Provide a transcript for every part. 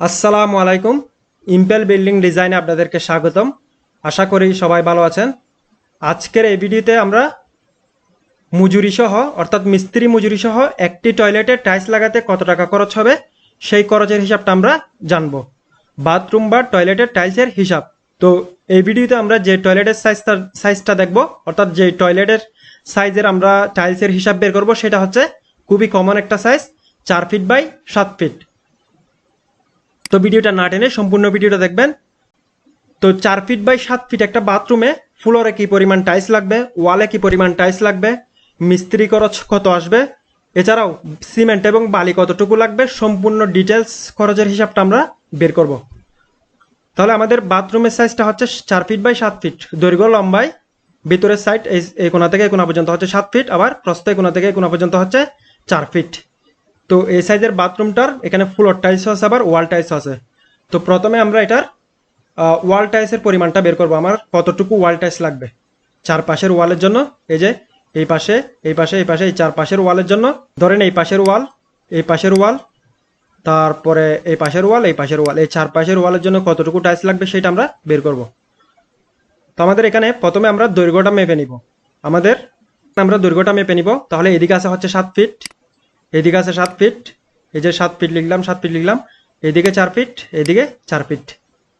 আসসালামু আলাইকুম। Impel building ডিজাইনে আপনাদেরকে স্বাগতম। আশা করি সবাই ভালো আছেন। আজকের এই ভিডিওতে আমরা মজুরি সহ অর্থাৎ মিস্ত্রি মজুরি সহ একটি টয়লেটে টাইলস লাগাতে কত টাকা খরচ হবে, সেই খরচের হিসাবটা আমরা জানব। বাথরুম বা টয়লেটের টাইলসের হিসাব। তো এই ভিডিওতে আমরা যে টয়লেটের সাইজটা সাইজটা দেখব, অর্থাৎ যে টয়লেটের সাইজের আমরা টাইলসের হিসাব বের করব, সেটা হচ্ছে খুবই কমন একটা সাইজ চার ফিট বাই সাত ফিট তো ভিডিওটা না টেনে সম্পূর্ণ ভিডিওটা দেখবেন। তো চার ফিট বাই সাত ফিট একটা বাথরুমে ফ্লোরে কি পরিমাণ টাইলস লাগবে ওয়ালে কি পরিমাণ টাইলস লাগবে, মিস্ত্রি খরচ কত আসবে, এছাড়াও সিমেন্ট এবং বালি কতটুকু লাগবে, সম্পূর্ণ ডিটেলস খরচের হিসাবটা আমরা বের করব। তাহলে আমাদের বাথরুমের সাইজটা হচ্ছে চার ফিট বাই সাত ফিট দৈর্ঘ্য লম্বায় ভিতরের সাইড এই কোনা থেকে কোনা পর্যন্ত হচ্ছে সাত ফিট আবার প্রস্থ এই কোনা থেকে কোনা পর্যন্ত হচ্ছে চার ফিট তো এই সাইজের বাথরুমটার এখানে ফ্লোর টাইলস আছে, আবার ওয়াল টাইলস আছে। তো প্রথমে আমরা এটার ওয়াল টাইলসের পরিমাণটা বের করব। আমার কতটুকু ওয়াল টাইলস লাগবে? চার পাশের ওয়ালের জন্য, এই যে, এই পাশে এই পাশে এই পাশে, এই চার পাশের ওয়ালের জন্য, ধরেন এই পাশের ওয়াল এই পাশের ওয়াল তারপরে এই পাশের ওয়াল এই পাশের ওয়াল এই চার পাশের ওয়ালের জন্য কতটুকু টাইলস লাগবে সেটা আমরা বের করব। তো আমাদের এখানে প্রথমে আমরা দৈর্ঘ্যটা মেপে নিব। আমাদের, আমরা দৈর্ঘ্যটা মেপে নিব। তাহলে এদিকে আছে হচ্ছে সাত ফিট এদিকে আছে সাত ফিট, এই যে সাত ফিট লিখলাম, সাত ফিট লিখলাম, এদিকে চার ফিট, এদিকে চার ফিট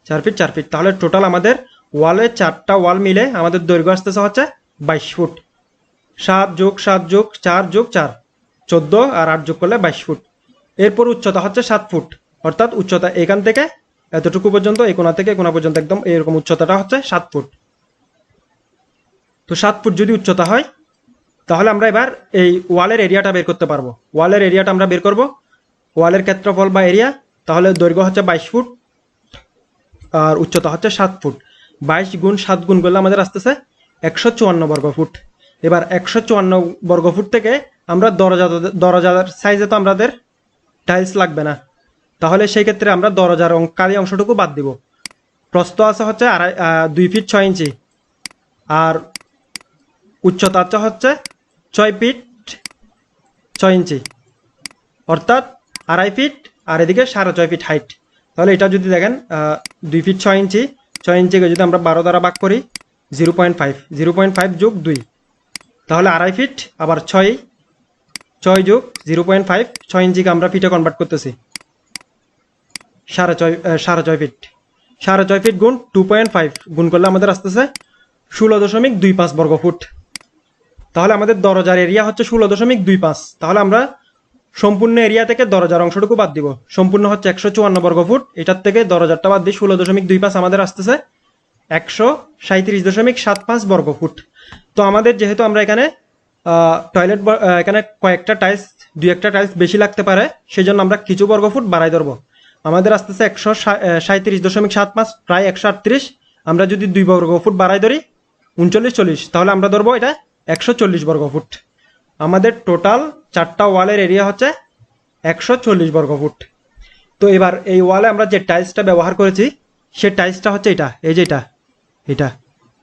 চার ফিট চার ফিট। তাহলে টোটাল আমাদের ওয়ালে চারটা ওয়াল মিলে আমাদের দৈর্ঘ্য আসতেছে হচ্ছে বাইশ ফুট। সাত যোগ সাত যোগ চার যোগ চার, চোদ্দ আর আট যোগ করলে বাইশ ফুট। এরপর উচ্চতা হচ্ছে সাত ফুট, অর্থাৎ উচ্চতা এখান থেকে এতটুকু পর্যন্ত, এই কোনা থেকে কোনা পর্যন্ত একদম এরকম উচ্চতাটা হচ্ছে সাত ফুট। তো সাত ফুট যদি উচ্চতা হয় তাহলে আমরা এবার এই ওয়ালের এরিয়াটা বের করতে পারব। ওয়ালের এরিয়াটা আমরা বের করব। ওয়ালের ক্ষেত্রফল বা এরিয়া, তাহলে দৈর্ঘ্য হচ্ছে বাইশ ফুট আর উচ্চতা হচ্ছে সাত ফুট। বাইশ গুণ সাত গুণ করলে আমাদের আসতেছে একশো চুয়ান্ন বর্গ ফুট। এবার একশো চুয়ান্ন বর্গ ফুট থেকে আমরা দরজা, দরজার সাইজে তো আমাদের টাইলস লাগবে না। তাহলে সেই ক্ষেত্রে আমরা দরজার কালি অংশটুকু বাদ দিব। প্রস্থ আছে হচ্ছে আড়াই দুই ফিট ছয় ইঞ্চি। আর উচ্চতা হচ্ছে ছয় ফিট ছয় ইঞ্চি। অর্থাৎ আড়াই ফিট, আর এদিকে সাড়ে ছয় ফিট হাইট। তাহলে এটা যদি দেখেন দুই ফিট ছয় ইঞ্চি। ছয় ইঞ্চিকে যদি আমরা বারো দ্বারা ভাগ করি, zero point five. Zero point five যোগ দুই। তাহলে আড়াই ফিট, আবার ছয় ছয় যোগ জিরো পয়েন্ট ফাইভ, ছয় ইঞ্চিকে আমরা ফিটে কনভার্ট করতেছি। সাড়ে ছয় সাড়ে ছয় ফিট। সাড়ে ছয় ফিট গুণ টু পয়েন্ট ফাইভ গুণ করলে আমাদের আসতেছে ষোলো দশমিক দুই পাঁচ বর্গ ফুট তাহলে আমাদের দরজার এরিয়া হচ্ছে ষোলো দশমিক দুই পাঁচ। তাহলে আমরা সম্পূর্ণ এরিয়া থেকে দরজার অংশটুকু বাদ দিব। সম্পূর্ণ হচ্ছে একশো চুয়ান্ন বর্গ ফুট। এটার থেকে দরজারটা বাদ দিয়ে ষোলো দশমিক দুই পাঁচ আমাদের আসতেছে একশো সাঁত্রিশ দশমিক সাত পাঁচ বর্গ ফুট। তো আমাদের যেহেতু আমরা এখানে টয়লেট এখানে কয়েকটা টাইলস দুই একটা টাইলস বেশি লাগতে পারে সেই জন্য আমরা কিছু বর্গ ফুট বাড়াই ধরবো। আমাদের আসতেছে একশো সাঁত্রিশ দশমিক সাত পাঁচ, প্রায় একশো আটত্রিশ। আমরা যদি দুই বর্গ ফুট বাড়াই ধরি, উনচল্লিশ চল্লিশ। তাহলে আমরা ধরবো এটা একশো চল্লিশ বর্গ ফুট। আমাদের টোটাল চারটা ওয়ালের এরিয়া হচ্ছে একশো চল্লিশ বর্গ ফুট। তো এবার এই ওয়ালে আমরা যে টাইলসটা ব্যবহার করেছি, সে টাইলসটা হচ্ছে এটা, এই যে এটা এটা,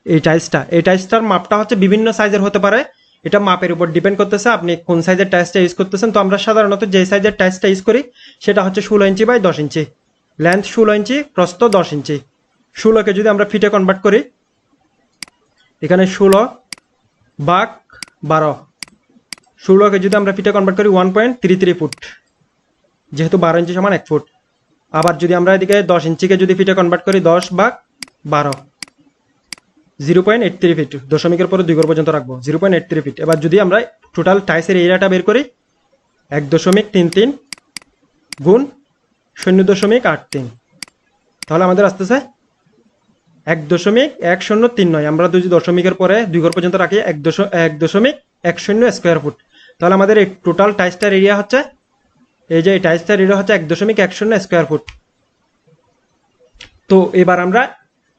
এই টাইলসটা এই টাইলসটার মাপটা হচ্ছে বিভিন্ন সাইজের হতে পারে। এটা মাপের উপর ডিপেন্ড করতেছে আপনি কোন সাইজের টাইলসটা ইউজ করতেছেন। তো আমরা সাধারণত যে সাইজের টাইলসটা ইউজ করি, সেটা হচ্ছে ষোলো ইঞ্চি বাই দশ ইঞ্চি। লেন্থ ষোলো ইঞ্চি, প্রস্থ দশ ইঞ্চি। ষোলোকে যদি আমরা ফিটে কনভার্ট করি, এখানে ষোলো বাঘ বারো। ষোলোকে যদি আমরা ফিটে কনভার্ট করি one point three three foot যেহেতু বারো ইঞ্চি সমান এক ফুট আবার যদি আমরা এদিকে দশ ইঞ্চিকে যদি ফিটে কনভার্ট করি দশ ভাগ বারো। Zero point eight three feet দশমিকের পরে দুই ঘর পর্যন্ত রাখব zero point eight three feet এবার যদি আমরা টোটাল টাইসের এরিয়াটা বের করি, এক দশমিক তিন তিন গুণ শূন্য দশমিক আট তিন। তাহলে আমাদের আসতেছে এক দশমিক এক শূন্য তিন নয়। আমরা দুই দশমিকের পরে দুই ঘর পর্যন্ত রাখি এক দশ এক দশমিক এক শূন্য স্কোয়ার ফুট। তাহলে আমাদের এই টোটাল টাইসটার এরিয়া হচ্ছে, এই যে টাইসটার এরিয়া হচ্ছে এক দশমিক এক শূন্য স্কোয়ার ফুট। তো এবার আমরা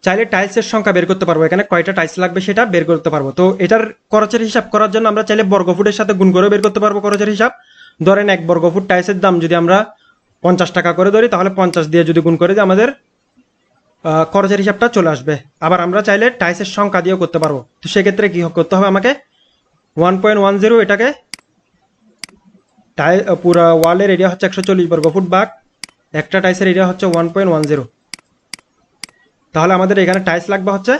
চাইলে টাইলসের সংখ্যা বের করতে পারব। এখানে কয়টা টাইলস লাগবে সেটা বের করতে পারব। তো এটার খরচের হিসাব করার জন্য আমরা চাইলে বর্গফুটের সাথে গুণ করে বের করতে পারব খরচের হিসাব। ধরেন এক বর্গফুট টাইলসের দাম যদি আমরা পঞ্চাশ টাকা করে ধরি, তাহলে পঞ্চাশ দিয়ে যদি গুণ করে দিই আমাদের খরচের হিসাবটা চলে আসবে। আবার আমরা চাইলে টাইসের সংখ্যা দিয়েও করতে পারব। তো সেক্ষেত্রে কী করতে হবে আমাকে? ওয়ান পয়েন্ট ওয়ান জিরো এটাকে টাই পুরো ওয়ালের এরিয়া হচ্ছে একশো চল্লিশ বর্গ ফুট বাঘ একটা টাইসের এরিয়া হচ্ছে ওয়ান পয়েন্ট ওয়ান জিরো তাহলে আমাদের এখানে টাইলস লাগবে হচ্ছে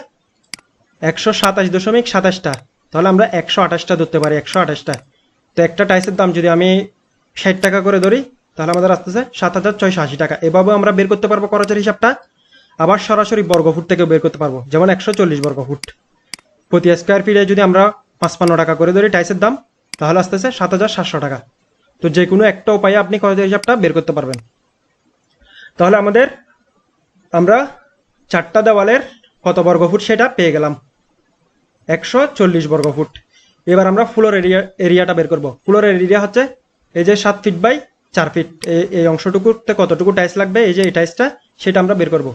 একশো সাতাশ দশমিক সাতাশটা। তাহলে আমরা একশো আঠাশটা ধরতে পারি, একশো আঠাশটা। তো একটা টাইসের দাম যদি আমি ষাট টাকা করে ধরি, তাহলে আমাদের আসতেছে সাত হাজার ছয়শো আশি টাকা। এভাবে আমরা বের করতে পারব খরচের হিসাবটা। আবার সরাসরি বর্গফুট থেকে বের করতে পারব। যেমন একশো চল্লিশ বর্গফুট। প্রতি স্কোয়ার ফিটে যদি আমরা পাঁচপান্ন টাকা করে ধরি টাইসের দাম, তাহলে আসতেছে সাত হাজার সাতশো টাকা। তো যে কোনো একটা উপায়ে আপনি খরচের হিসাবটা বের করতে পারবেন। তাহলে আমাদের আমরা চারটা দেওয়ালের কত বর্গফুট সেটা পেয়ে গেলাম। একশো চল্লিশ বর্গফুট। এবার আমরা ফ্লোর এরিয়া, এরিয়াটা বের করব। ফ্লোর এরিয়া হচ্ছে এই যে সাত ফিট বাই চার ফিট এই- এই অংশটুকুতে কতটুকু টাইলস লাগবে? এই যে এই টাইলসটা সেটা আমরা বের করব।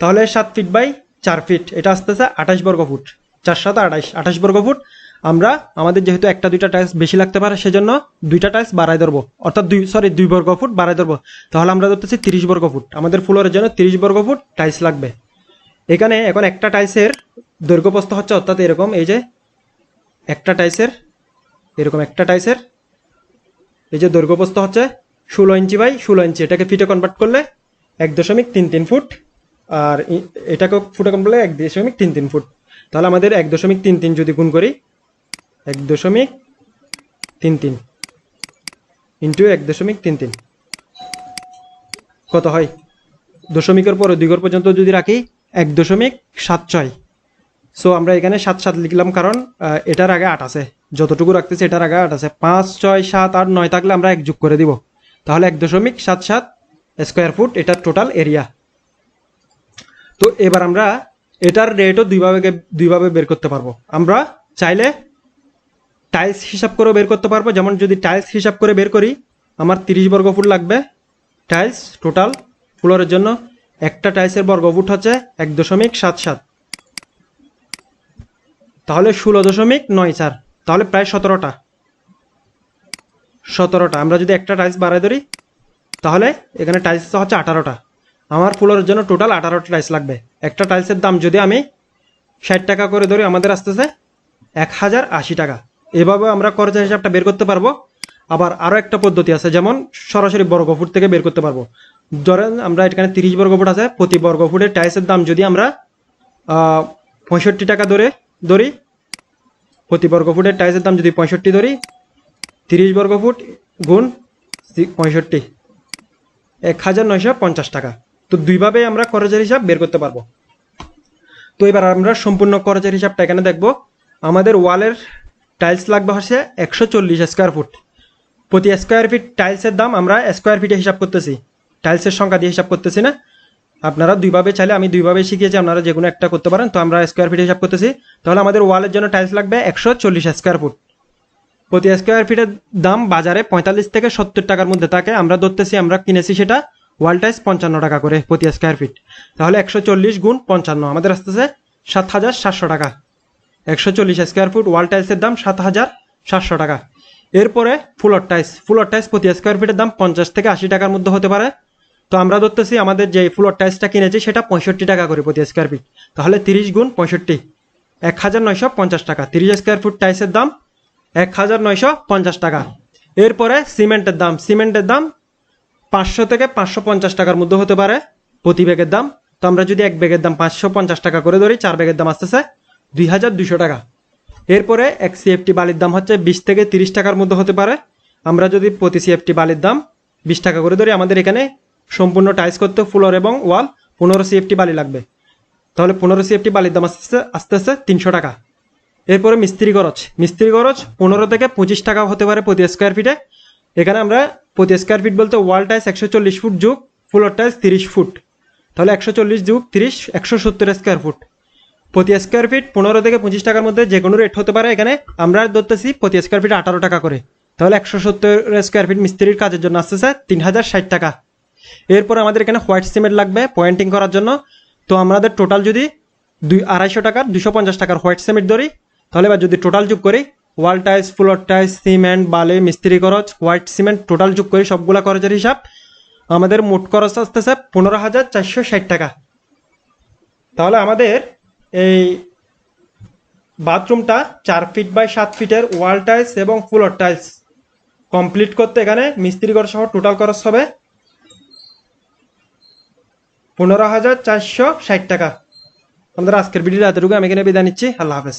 তাহলে সাত ফিট বাই চার ফিট এটা আসতেছে আঠাশ বর্গ ফুট। চার সাত আঠাশ আঠাশ বর্গ ফুট। আমরা, আমাদের যেহেতু একটা, দুইটা টাইলস বেশি লাগতে পারে, সেজন্য দুইটা টাইলস বাড়াই ধরবো। অর্থাৎ দুই সরি দুই বর্গ ফুট বাড়াই ধরবো। তাহলে আমরা ধরতেছি তিরিশ বর্গ ফুট। আমাদের ফ্লোরের জন্য তিরিশ বর্গ ফুট টাইলস লাগবে। এখানে এখন একটা টাইলসের দৈর্ঘ্যপ্রস্থ হচ্ছে অর্থাৎ এরকম, এই যে একটা টাইলসের এরকম একটা টাইলসের এই যে দৈর্ঘ্যপ্রস্থ হচ্ছে ষোলো ইঞ্চি বাই ষোলো ইঞ্চি। এটাকে ফিটে কনভার্ট করলে এক দশমিক তিন তিন ফুট আর ই- এটাকে ফুটে কনভার্ট করলে এক দশমিক তিন তিন ফুট। তাহলে আমাদের এক দশমিক তিন তিন যদি গুণ করি, এক দশমিক তিন তিন ইন্টু এক দশমিক তিন তিন। কত হয়? দশমিকের পরে দুই ঘর পর্যন্ত যদি রাখি, এক দশমিক সাত ছয়। সো আমরা এখানে সাত সাত লিখলাম কারণ এটার আগে আট আছে। যতটুকু রাখতেছি, এটার আগে আট আছে। পাঁচ, ছয়, সাত, আট, নয় থাকলে আমরা এক যোগ করে দিব। তাহলে এক দশমিক সাত সাত স্কোয়ার ফুট এটার টোটাল এরিয়া তো এবার আমরা এটার রেটও দুইভাবে দুইভাবে বের করতে পারব। আমরা চাইলে টাইলস হিসাব করে বের করতে পারব। যেমন যদি টাইলস হিসাব করে বের করি, আমার তিরিশ বর্গ ফুট লাগবে। টাইলস টোটাল ফ্লোরের জন্য একটা টাইলসের বর্গ ফুট হচ্ছে এক দশমিক সাত সাত। তাহলে ষোলো দশমিক নয় চার। তাহলে প্রায় সতেরোটা। সতেরোটা। আমরা যদি একটা টাইলস বাড়াই ধরি, তাহলে এখানে টাইলস হচ্ছে আঠারোটা। আমার ফ্লোরের জন্য টোটাল আঠারোটা টাইলস লাগবে। একটা টাইলসের দাম যদি আমি ষাট টাকা করে ধরি, আমাদের আসতেছে এক হাজার আশি টাকা। এভাবে আমরা খরচের হিসাবটা বের করতে পারব। আবার আরও একটা পদ্ধতি আছে, যেমন সরাসরি বর্গফুট থেকে বের করতে পারব। ধরেন আমরা এখানে তিরিশ বর্গফুট আছে, প্রতি বর্গফুটের টাইলসের দাম যদি আমরা পঁয়ষট্টি টাকা ধরে ধরি, প্রতি বর্গফুটের টাইলসের দাম যদি পঁয়ষট্টি ধরি, তিরিশ বর্গফুট গুণ পঁয়ষট্টি এক হাজার নয়শো পঞ্চাশ টাকা। তো দুইভাবে আমরা খরচের হিসাব বের করতে পারব। তো এবার আমরা সম্পূর্ণ খরচের হিসাবটা এখানে দেখব। আমাদের ওয়ালের টাইলস লাগবে হচ্ছে একশো চল্লিশ স্কোয়ার ফুট প্রতি স্কোয়ার ফিট টাইলসের দাম আমরা স্কোয়ার ফিটে হিসাব করতেছি। টাইলসের সংখ্যা দিয়ে হিসাব করতেছি না। আপনারা দুইভাবে চাইলে আমি দুইভাবে শিখিয়েছি আপনারা যে কোনো একটা করতে পারেন। তো আমরা স্কোয়ার ফিট হিসাব করতেছি। তাহলে আমাদের ওয়ালের জন্য টাইলস লাগবে একশো চল্লিশ স্কোয়ার ফুট প্রতি স্কোয়ার ফিটের দাম বাজারে পঁয়তাল্লিশ থেকে সত্তর টাকার মধ্যে থাকে। আমরা ধরতেছি, আমরা কিনেছি সেটা ওয়াল টাইলস পঞ্চান্ন টাকা করে প্রতি স্কোয়ার ফিট তাহলে একশো চল্লিশ গুণ পঞ্চান্ন, আমাদের আসতেছে সাত হাজার সাতশো টাকা। একশো চল্লিশ স্কোয়ার ফুট ওয়াল টাইলসের দাম সাত হাজার সাতশো টাকা। এরপরে ফুলর টাইলস ফুলর টাইলস প্রতি স্কোয়ার ফিটের দাম পঞ্চাশ থেকে আশি টাকার মধ্যে হতে পারে। তো আমরা ধরতেছি আমাদের যে ফুলর টাইলসটা কিনেছি, সেটা পঁয়ষট্টি টাকা করে প্রতি স্কোয়ার ফিট তাহলে তিরিশ গুণ পঁয়ষট্টি এক হাজার নয়শো পঞ্চাশ টাকা। তিরিশ স্কোয়ার ফুট টাইলসের দাম এক হাজার নয়শো পঞ্চাশ টাকা। এরপরে সিমেন্টের দাম সিমেন্টের দাম পাঁচশো থেকে পাঁচশো পঞ্চাশ টাকার মধ্যে হতে পারে প্রতি ব্যাগের দাম। তো আমরা যদি এক ব্যাগের দাম পাঁচশো পঞ্চাশ টাকা করে ধরি, চার ব্যাগের দাম আসতেছে দুই হাজার দুইশো টাকা। এরপরে এক সিএফটি বালির দাম হচ্ছে বিশ থেকে তিরিশ টাকার মধ্যে হতে পারে। আমরা যদি প্রতি সিএফটি বালির দাম বিশ টাকা করে ধরি, আমাদের এখানে সম্পূর্ণ টাইস করতে ফ্লোর এবং ওয়াল পনেরো সিএফটি বালি লাগবে। তাহলে পনেরো সিএফটি বালির দাম আসতেছে আস্তে আস্তে তিনশো টাকা। এরপরে মিস্ত্রি খরচ। মিস্ত্রি খরচ পনেরো থেকে পঁচিশ টাকা হতে পারে প্রতি স্কোয়ার ফিটে এখানে আমরা প্রতি স্কোয়ার ফিট বলতে ওয়াল টাইস একশো চল্লিশ ফুট যুগ ফ্লোর টাইস তিরিশ ফুট তাহলে একশো চল্লিশ যুগ তিরিশ, একশো সত্তর স্কোয়ার ফুট প্রতি স্কোয়ার ফিট পনেরো থেকে পঁচিশ টাকার মধ্যে যে কোনো রেট হতে পারে। এখানে আমরা ধরতেছি প্রতি স্কোয়ার ফিট আঠারো টাকা করে। তাহলে একশো সত্তর স্কোয়ার ফিট মিস্ত্রির কাজের জন্য আসতেছে তিন হাজার ষাট টাকা। এরপর আমাদের এখানে হোয়াইট সিমেন্ট লাগবে পয়েন্টিং করার জন্য। তো আমাদের টোটাল যদি দুই আড়াইশো টাকার, দুশো পঞ্চাশ টাকার হোয়াইট সিমেন্ট ধরি, তাহলে এবার যদি টোটাল যোগ করি wall tiles floor tiles cement বালি, মিস্ত্রি খরচ হোয়াইট সিমেন্ট টোটাল যোগ করে সবগুলা খরচের হিসাব। আমাদের মোট খরচ আসতে আসতেছে পনেরো হাজার চারশো ষাট টাকা। তাহলে আমাদের এই বাথরুমটা চার ফিট বাই সাত ফিটের ওয়াল টাইলস এবং ফ্লোর টাইলস কমপ্লিট করতে এখানে মিস্ত্রি খরচ সহ টোটাল খরচ হবে পনেরো হাজার চারশো ষাট টাকা। আমাদের আজকের ভিডিও এতটুকু আমি এখানে বিদায় নিচ্ছি। আল্লাহ হাফেজ।